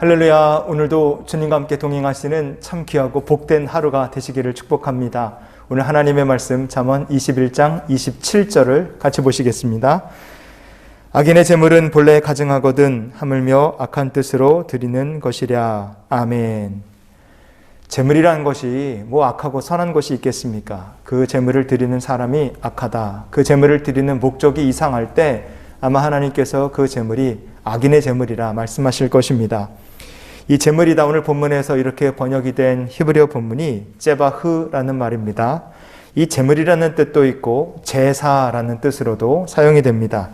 할렐루야. 오늘도 주님과 함께 동행하시는 참 귀하고 복된 하루가 되시기를 축복합니다. 오늘 하나님의 말씀 잠언 21장 27절을 같이 보시겠습니다. 악인의 재물은 본래 가증하거든 하물며 악한 뜻으로 드리는 것이랴. 아멘. 재물이라는 것이 뭐 악하고 선한 것이 있겠습니까? 그 재물을 드리는 사람이 악하다. 그 재물을 드리는 목적이 이상할 때 아마 하나님께서 그 재물이 악인의 재물이라 말씀하실 것입니다. 이 제물이다 오늘 본문에서 이렇게 번역이 된 히브리어 본문이 제바흐라는 말입니다. 이 제물이라는 뜻도 있고 제사라는 뜻으로도 사용이 됩니다.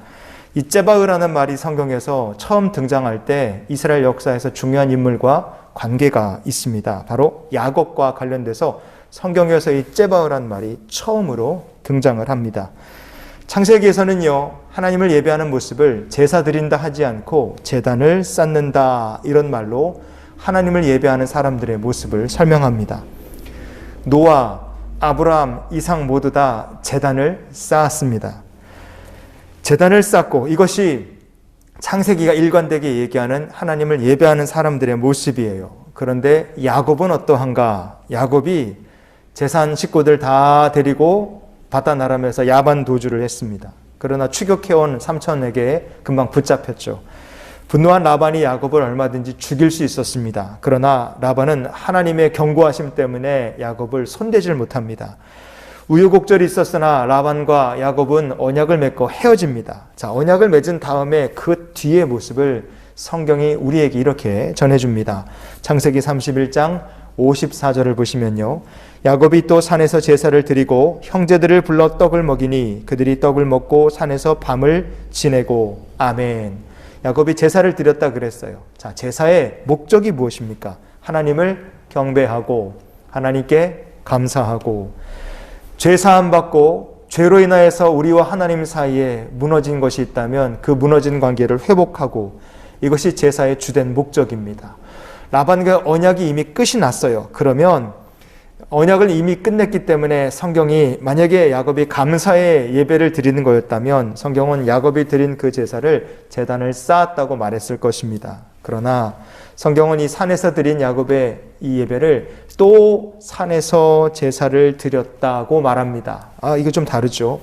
이 제바흐라는 말이 성경에서 처음 등장할 때 이스라엘 역사에서 중요한 인물과 관계가 있습니다. 바로 야곱과 관련돼서 성경에서 이 제바흐라는 말이 처음으로 등장을 합니다. 창세기에서는요, 하나님을 예배하는 모습을 제사 드린다 하지 않고 재단을 쌓는다 이런 말로 하나님을 예배하는 사람들의 모습을 설명합니다. 노아, 아브라함, 이삭 모두 다 재단을 쌓았습니다. 재단을 쌓고 이것이 창세기가 일관되게 얘기하는 하나님을 예배하는 사람들의 모습이에요. 그런데 야곱은 어떠한가? 야곱이 재산 식구들 다 데리고 바다 나라면서 야반 도주를 했습니다. 그러나 추격해온 삼촌에게 금방 붙잡혔죠. 분노한 라반이 야곱을 얼마든지 죽일 수 있었습니다. 그러나 라반은 하나님의 경고하심 때문에 야곱을 손대질 못합니다. 우유곡절이 있었으나 라반과 야곱은 언약을 맺고 헤어집니다. 자, 언약을 맺은 다음에 그 뒤의 모습을 성경이 우리에게 이렇게 전해줍니다. 창세기 31장 54절을 보시면요. 야곱이 또 산에서 제사를 드리고 형제들을 불러 떡을 먹이니 그들이 떡을 먹고 산에서 밤을 지내고 아멘. 야곱이 제사를 드렸다 그랬어요. 자, 제사의 목적이 무엇입니까? 하나님을 경배하고 하나님께 감사하고 죄 사함 받고 죄로 인하여서 우리와 하나님 사이에 무너진 것이 있다면 그 무너진 관계를 회복하고 이것이 제사의 주된 목적입니다. 라반과 언약이 이미 끝이 났어요. 그러면 언약을 이미 끝냈기 때문에 성경이 만약에 야곱이 감사의 예배를 드리는 거였다면 성경은 야곱이 드린 그 제사를 재단을 쌓았다고 말했을 것입니다. 그러나 성경은 이 산에서 드린 야곱의 이 예배를 또 산에서 제사를 드렸다고 말합니다. 아, 이거 좀 다르죠.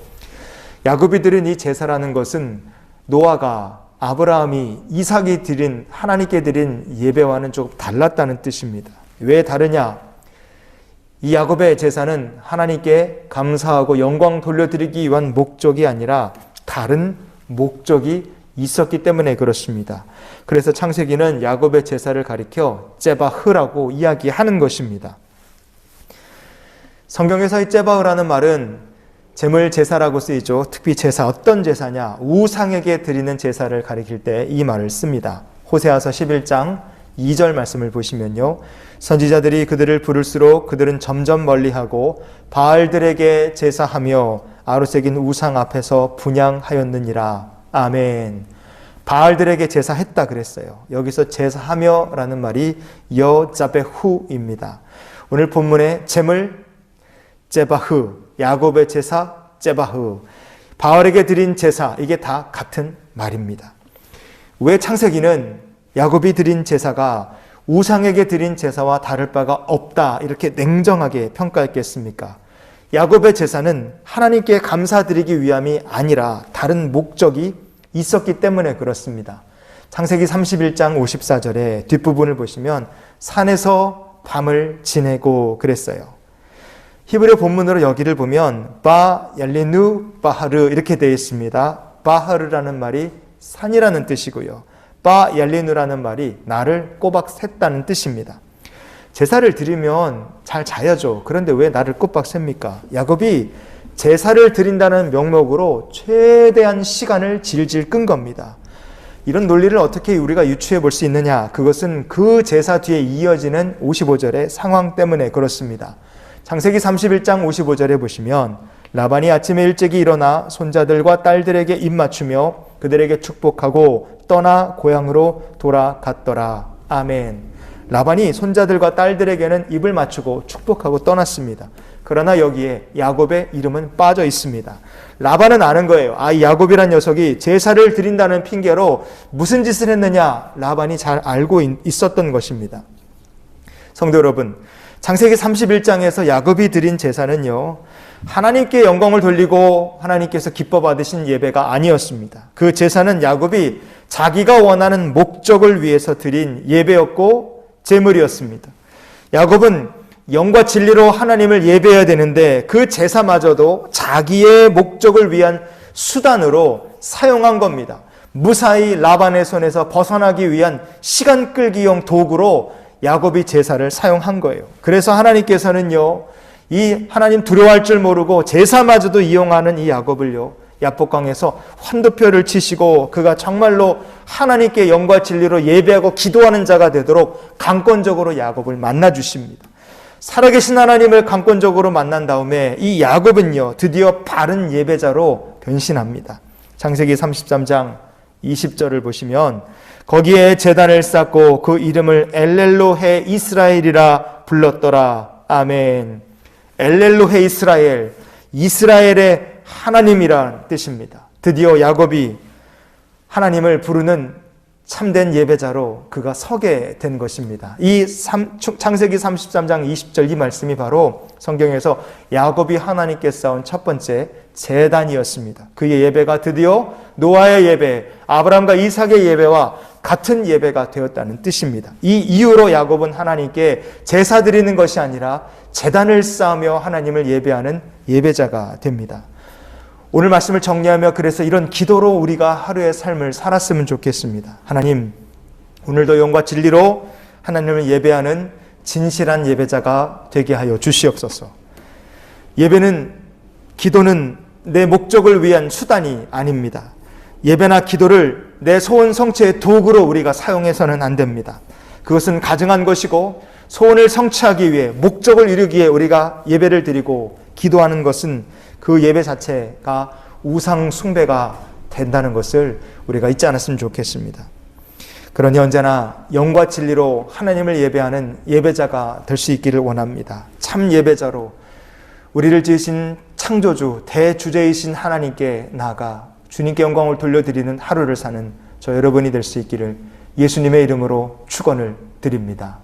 야곱이 드린 이 제사라는 것은 노아가 아브라함이 이삭이 드린 하나님께 드린 예배와는 조금 달랐다는 뜻입니다. 왜 다르냐? 이 야곱의 제사는 하나님께 감사하고 영광 돌려드리기 위한 목적이 아니라 다른 목적이 있었기 때문에 그렇습니다. 그래서 창세기는 야곱의 제사를 가리켜 제바흐라고 이야기하는 것입니다. 성경에서 이 제바흐라는 말은 제물 제사라고 쓰이죠. 특히 제사 어떤 제사냐? 우상에게 드리는 제사를 가리킬 때 이 말을 씁니다. 호세아서 11장 2절 말씀을 보시면요. 선지자들이 그들을 부를수록 그들은 점점 멀리하고 바알들에게 제사하며 아로새긴 우상 앞에서 분양하였느니라. 아멘. 바알들에게 제사했다 그랬어요. 여기서 제사하며라는 말이 여자베후입니다. 오늘 본문의 제물 제바흐, 야곱의 제사 제바흐, 바알에게 드린 제사 이게 다 같은 말입니다. 왜 창세기는 야곱이 드린 제사가 우상에게 드린 제사와 다를 바가 없다 이렇게 냉정하게 평가했겠습니까? 야곱의 제사는 하나님께 감사드리기 위함이 아니라 다른 목적이 있었기 때문에 그렇습니다. 창세기 31장 54절에 뒷부분을 보시면 산에서 밤을 지내고 그랬어요. 히브리 본문으로 여기를 보면 바 얄리누 바하르 이렇게 되어 있습니다. 바하르라는 말이 산이라는 뜻이고요. 바 얄리누라는 말이 나를 꼬박 샜다는 뜻입니다. 제사를 드리면 잘 자야죠. 그런데 왜 나를 꼬박 셉니까? 야곱이 제사를 드린다는 명목으로 최대한 시간을 질질 끈 겁니다. 이런 논리를 어떻게 우리가 유추해 볼 수 있느냐? 그것은 그 제사 뒤에 이어지는 55절의 상황 때문에 그렇습니다. 창세기 31장 55절에 보시면 라반이 아침에 일찍이 일어나 손자들과 딸들에게 입 맞추며 그들에게 축복하고 떠나 고향으로 돌아갔더라. 아멘. 라반이 손자들과 딸들에게는 입을 맞추고 축복하고 떠났습니다. 그러나 여기에 야곱의 이름은 빠져 있습니다. 라반은 아는 거예요. 아, 이 야곱이란 녀석이 제사를 드린다는 핑계로 무슨 짓을 했느냐? 라반이 잘 알고 있었던 것입니다. 성도 여러분, 창세기 31장에서 야곱이 드린 제사는요, 하나님께 영광을 돌리고 하나님께서 기뻐 받으신 예배가 아니었습니다. 그 제사는 야곱이 자기가 원하는 목적을 위해서 드린 예배였고 제물이었습니다. 야곱은 영과 진리로 하나님을 예배해야 되는데 그 제사마저도 자기의 목적을 위한 수단으로 사용한 겁니다. 무사히 라반의 손에서 벗어나기 위한 시간 끌기용 도구로 야곱이 제사를 사용한 거예요. 그래서 하나님께서는요, 이 하나님 두려워할 줄 모르고 제사마저도 이용하는 이 야곱을요, 야복강에서 환도표를 치시고 그가 정말로 하나님께 영과 진리로 예배하고 기도하는 자가 되도록 강권적으로 야곱을 만나 주십니다. 살아계신 하나님을 강권적으로 만난 다음에 이 야곱은요, 드디어 바른 예배자로 변신합니다. 창세기 33장 20절을 보시면 거기에 재단을 쌓고 그 이름을 엘렐로헤 이스라엘이라 불렀더라. 아멘. 엘렐로헤 이스라엘. 이스라엘의 하나님이란 뜻입니다. 드디어 야곱이 하나님을 부르는 참된 예배자로 그가 서게 된 것입니다. 이 창세기 33장 20절 이 말씀이 바로 성경에서 야곱이 하나님께 쌓은 첫 번째 재단이었습니다. 그의 예배가 드디어 노아의 예배, 아브라함과 이삭의 예배와 같은 예배가 되었다는 뜻입니다. 이 이후로 야곱은 하나님께 제사 드리는 것이 아니라 재단을 쌓으며 하나님을 예배하는 예배자가 됩니다. 오늘 말씀을 정리하며 그래서 이런 기도로 우리가 하루의 삶을 살았으면 좋겠습니다. 하나님, 오늘도 영과 진리로 하나님을 예배하는 진실한 예배자가 되게 하여 주시옵소서. 예배는, 기도는 내 목적을 위한 수단이 아닙니다. 예배나 기도를 내 소원 성취의 도구로 우리가 사용해서는 안 됩니다. 그것은 가증한 것이고 소원을 성취하기 위해 목적을 이루기 위해 우리가 예배를 드리고 기도하는 것은 그 예배 자체가 우상 숭배가 된다는 것을 우리가 잊지 않았으면 좋겠습니다. 그러니 언제나 영과 진리로 하나님을 예배하는 예배자가 될 수 있기를 원합니다. 참 예배자로 우리를 지으신 창조주, 대주제이신 하나님께 나아가 주님께 영광을 돌려드리는 하루를 사는 저 여러분이 될 수 있기를 예수님의 이름으로 축원을 드립니다.